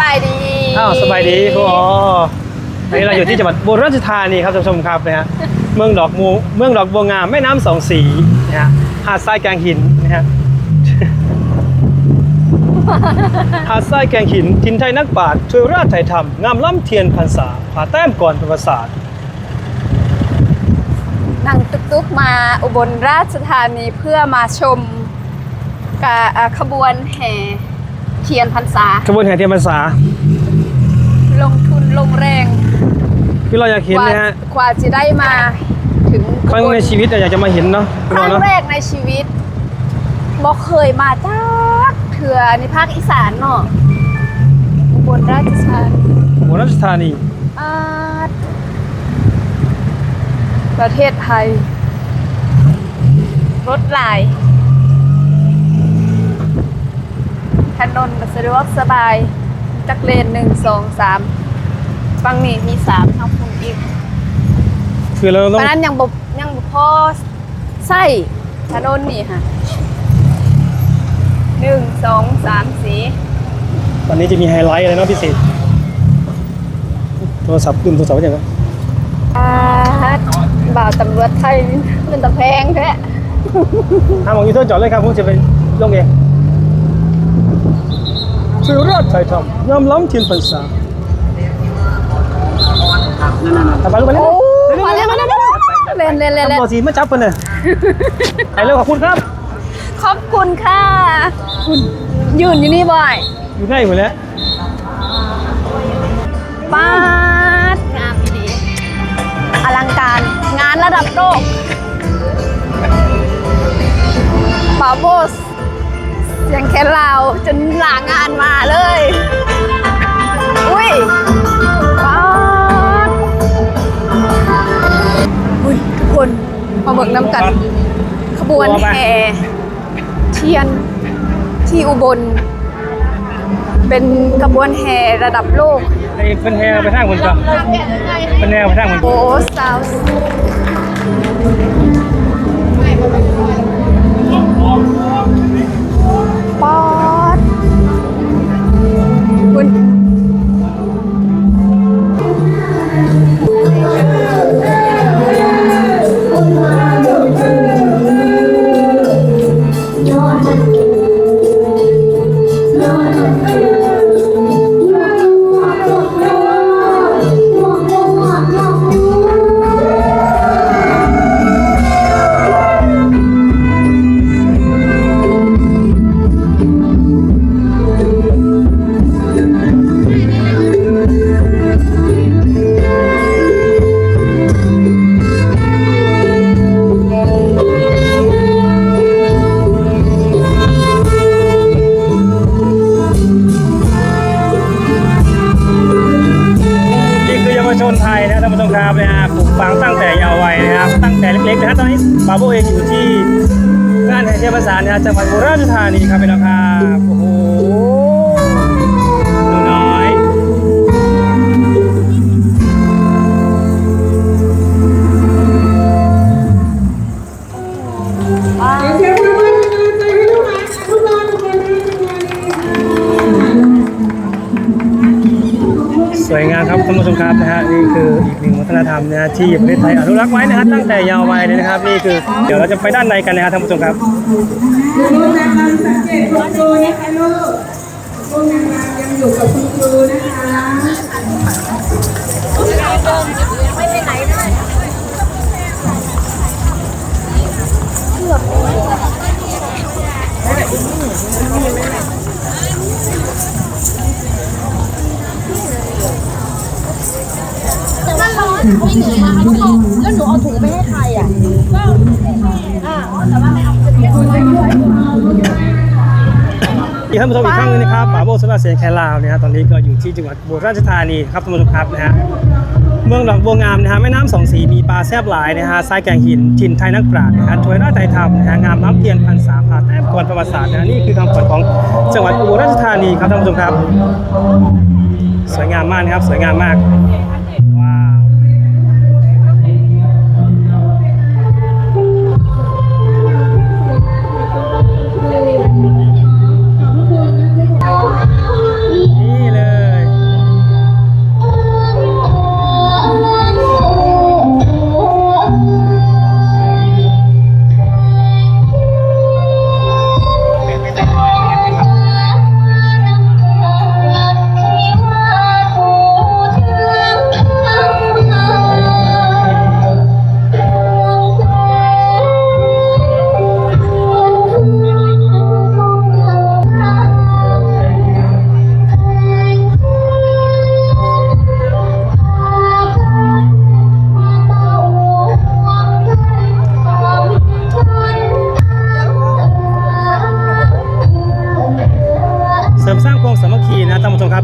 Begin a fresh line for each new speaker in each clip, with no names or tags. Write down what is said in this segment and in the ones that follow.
บายดี
อ้าวสบายดีครูอ๋อวันนี้เราอยู่ที่จังหวัดอุบลราชธานีครับท่านผู้ชมครับนะฮะเมืองดอกมูเมืองดอกบัวงามแม่น้ำสองสีนะฮะหาดทรายแกงหินนะฮะหาดทรายแกงหินทินไทยนักปราชญ์ช่วยราชไทยธรรมงามล้ำเทียนพรรษาผาแต้มก่อนประวัติศาสตร์
นั่งตุ๊กๆมาอุบลราชธานีเพื่อมาชมกะอ่าขบวนแห่ เทียนพรรษา
ขบวนแห่เทียนพรรษา
ลงทุนลงแรง
ที่เราอยากเห็น
กว่า
นะฮะ
กว่าจะได้มาถึง
ครั้งในชีวิตอยากจะมาเห็นเนาะ
ครั้ง
เนาะ
แรกในชีวิตบอกเคยมาจ้าเถื่อในภาคอีสานเนาะอุบลราชธานี
อุบลราชธานี
อาดประเทศไทย รถหลาย ถนนสะดวกสบายจักเลนหนึ่งสองสามฝั่งนี้มีสามทางคุณอีก
คือเรา
เพ
ต้อง
ราะนั้นยังบบยังบ่พอใส่ถนนนี่ค่ะหนึ่งสองสามสี่
วันนี้จะมีไฮไลท์อะไรเนาะพิเศษโทรศัพท์ลืมโทรศัพท์ไว้ยังไง
อาดบ่าวตำรวจไทยเป็นตะแพงแท้
ทางของยูเทอร์จอดเลยครับผมจะไปลงเอง ชื่อราชไทยทำงามล้ำเทียนพรรษาทำไปลูกไปเลย
โอ้มาเลยมาเลยเล่นเล่นเล่นเล่น
ทำบอสีมาจับกันเลยไปเร็วขอบคุณครับ
ขอบคุณค่ะคุณยืนอยู่นี่บ่อย
อยู่ใกล้หมดแล้ว
ป้าดงามดีอลังการงานระดับโลกปาโบสเสียงแค่เราวจนลางานมาเลย อุ้ยป้าดอุ้ยทุกคนมาเบิกน้ำกัน ขบวนแห่เทียนที่อุบล เป็นขบวนแห่ระดับโลก
ไอ้เป็นแฮไปทางคนก่อนเป็นแฮไปทางคน
โอ้สาว
แต่เล็กๆนะฮะตอนนี้บาโบเองอยู่ที่งานแห่งเทียนพรรษานะฮะจังหวัดอุบลราชธานีครับพี่น้องครั
ส
วยงามครับท่านผู้ชมครับนะฮะนี่คืออีกหนึ่งวัฒนธรรมนะฮะที่ประเทศไทยอนุรักษ์ไว้นะฮะตั้งแต่ยาว์วัยเลยนะครับนี่คือเดี๋ยวเราจะไปด้านในกันนะฮะท่านผู้ชมครับ
ลูกนางรำสังเกตคุณครูนะคะลูกลูกนางรำยังอยู่กับคุณครูนะคะ
มันร้อ นวิ่งเลยนะคะทุกคนแล้วหนูเอาถุงไปให้ใครอะก็อ่าแต่ว่าไม่เอาจะเก็บไว้ด้วย
อีกท่านผู้ชมอีกครั้งหนึงนะครับป่าโบสุราเสียงแคลาวเนี่ยฮะตอนนี้ก็อยู่ที่จังหวัดอุบลราชธานีครับท่านผู้ชมครับนะฮะเมืองดอกบัวงามนะฮะแม่น้ำสองสีมีปลาแซบหลายนะฮะทรายแกงหินถิ่นไทยนักปราชญ์นะฮะถวยราชไทยธรรมนะฮะงามน้ำเพียนพันษาผาแต้มก่อนประวัติศาสตร์นะฮะนี่คือคำขวัญของจังหวัดอุบลราชธานีครับท่านผู้ชมครับ สวยงามมากนะครับสวยงามมาก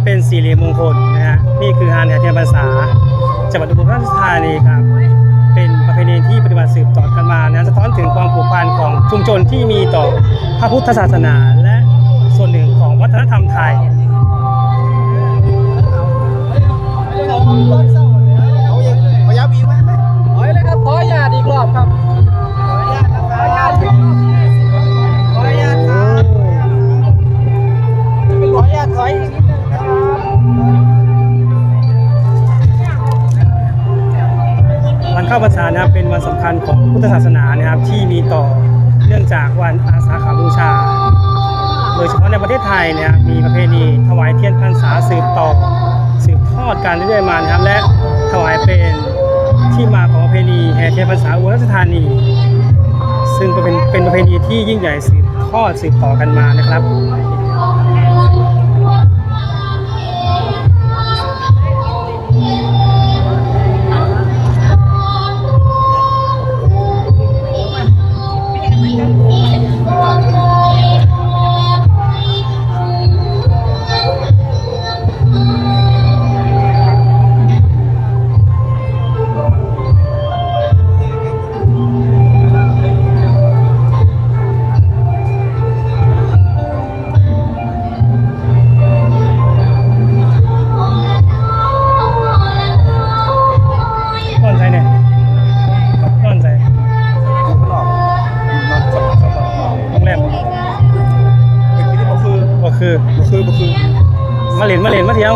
เป็นสี่เหลี่ยมมงคลนะฮะนี่คือฮานแห่เทียนพรรษาจังหวัดอุบลราชธานีครับ เป็นประเพณีที่ปฏิบัติสืบต่อกันมานะสะท้อนถึงความผูกพันของชุมชนที่มีต่อพระพุทธศาสนา และส่วนหนึ่งของวัฒนธรรมไทยาพรรษานะครับเป็นวันสำคัญของพุทธศาสนานะครับที่มีต่อเนื่องจากวันอาสาขบูชา โดยเฉพาะในประเทศไทยเนะครับมีประเพณีถวายเทียนพรรษาสืบต่อสืบทอดกันเรื่อยๆมานะครับและถวายเป็นที่มาของประเพณีแห่เทียนพรรษาอุบลราชธานี ซึ่งเป็นเป็นประเพณีที่ยิ่งใหญ่สืบทอดสืบต่อกันมานะค
รับ ล่นมาเล่นมาเที่ยว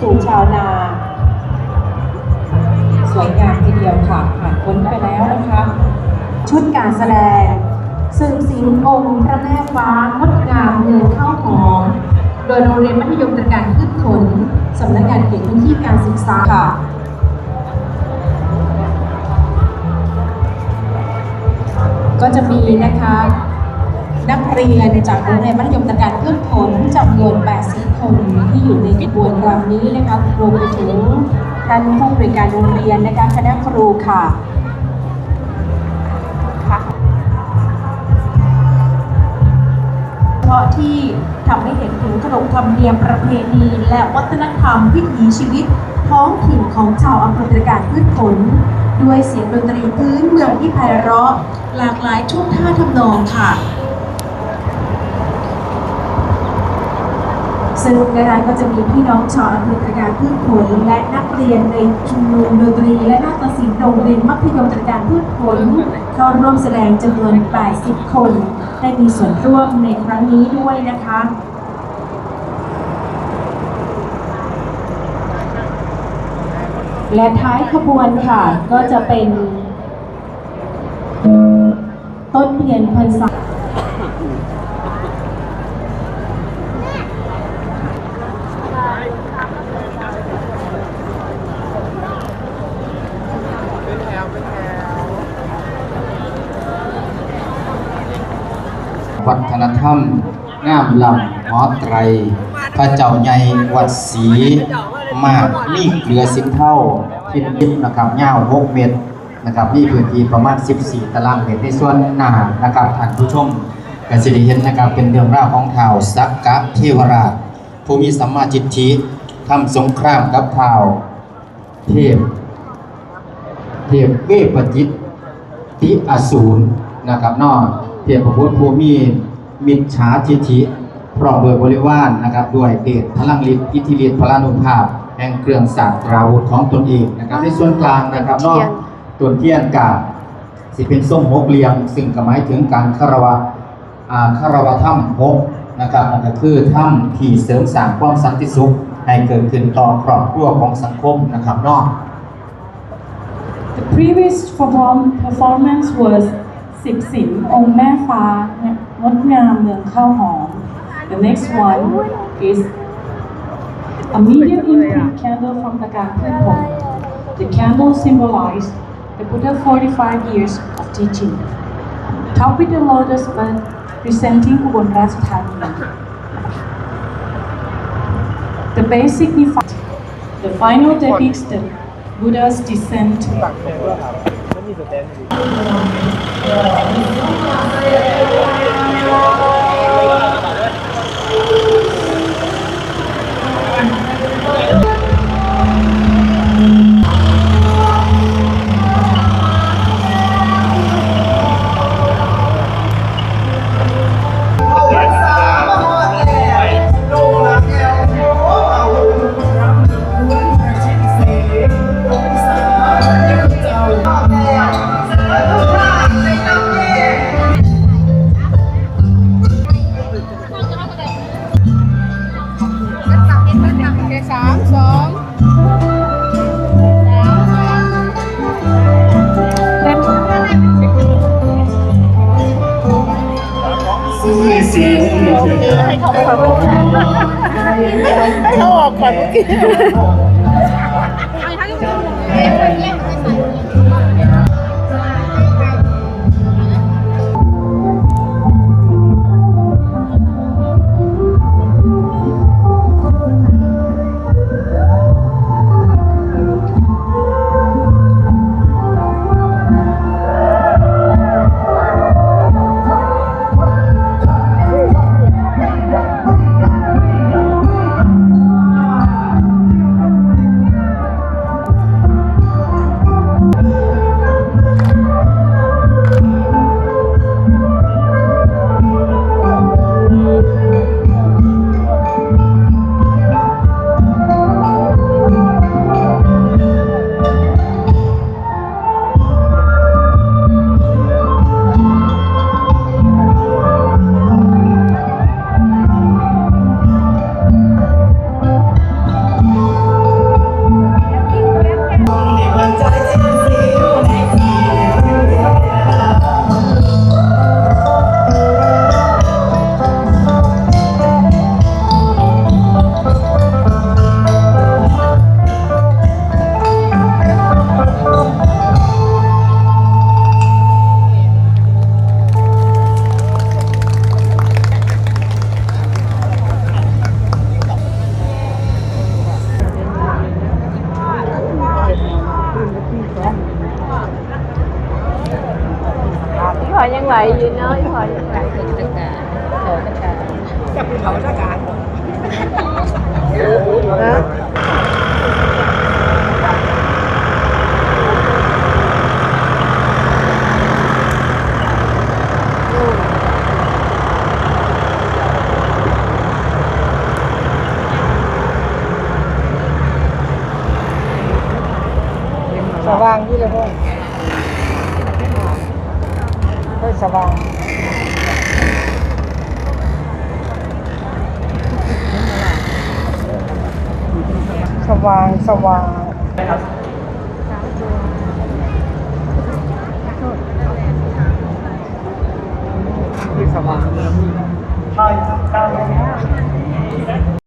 สู่ชาวนา สวยงามทีเดียวค่ะผ่านพ้นไปแล้วนะคะ ชุดการแสดงสืบสิงองค์พระแม่ฟ้างดงามเมืองข้าวหอมโดยโรงเรียนมัธยมตระการพืชผลสำนักงานเขตพื้นที่การศึกษาค่ะก็จะมีนะคะ นักเรียนจากโรงเรียนมัธยมตะการพืชผลจำนวน 80 คนที่อยู่ในขบวนรำนี้นะคะรวมไปถึงท่านผู้บริการโรงเรียนนะคะคณะครูค่ะเฉพาะที่ทำให้เห็นถึงขนบธรรมเนียมประเพณี และวัฒนธรรมวิถีชีวิต ท้องถิ่นของชาวอำเภอตระการพืชผล ด้วยเสียงดนตรีพื้นเมืองที่ไพเราะ หลากหลายช่วงท่าทำนองค่ะ ซึ่งนะคะก็จะมีพี่น้องชาวอำเภอตะการพืชผล และนักเรียนในชุมนุมดนตรี และนาฏศิลป์โรงเรียนมัธยมตระการพืชผลเข้าร่วมแสดงจำนวน 80 คน ได้มีส่วนร่วมในครั้งนี้ด้วยนะคะและท้ายขบวนค่ะ ก็จะเป็นต้นเทียนพรรษา
วัฒนธรรม งามลำหอไตร พระเจ้าใหญ่วัดศรีมากมีเกลือสิบเท่าทิศยิบนะครับยาว6เมตรนะครับมีพื้นที่ประมาณ 14 ตารางเมตรในส่วนหน้านะครับท่านผู้ชมกสิริเห็นนะครับเป็นเรื่องราวของข่าวสักกะเทวราชผู้มีสัมมาจิตทิทำสงครามกับข่าวเทพ เทพเวปจิตติอสูรนะครับนอก เทียบพระพุทธภูมิมิจฉาทิฐิพร้อมโดวยบริวารนะครับด้วยเดชพลังฤทธิ์อิทธิฤทธิ์พลานุภาพ แห่งเครื่องศาสตราวุธของตนเองนะครับในส่วนกลางนะครับนอกตัวเทียนกาบสิเป็นส้มหกเหลี่ยม ซึ่งก็หมายถึงการคารวะอ่าคารวะถ้ำหกนะครับนั่นก็คือถ้ำที่เสริมสร้างความสันติสุขให้เกิดขึ้นต่อครอบครัวของสังคมนะครับเนอก
The previous perform performance was สิบสินองค์แม่ฟ้างดงามเมืองข้าวหอม The next one is a medium imprint candle from the Gangpyeong. The candle symbolized the Buddha 45 years of teaching. Top with the lotus bud presenting Ubon Ratchathani. The base signifies the final depicts the Buddha's descent
ค
Yeah. นะ
สว่างที่เลยพ่อเฮ้ยสว่าง ส ว่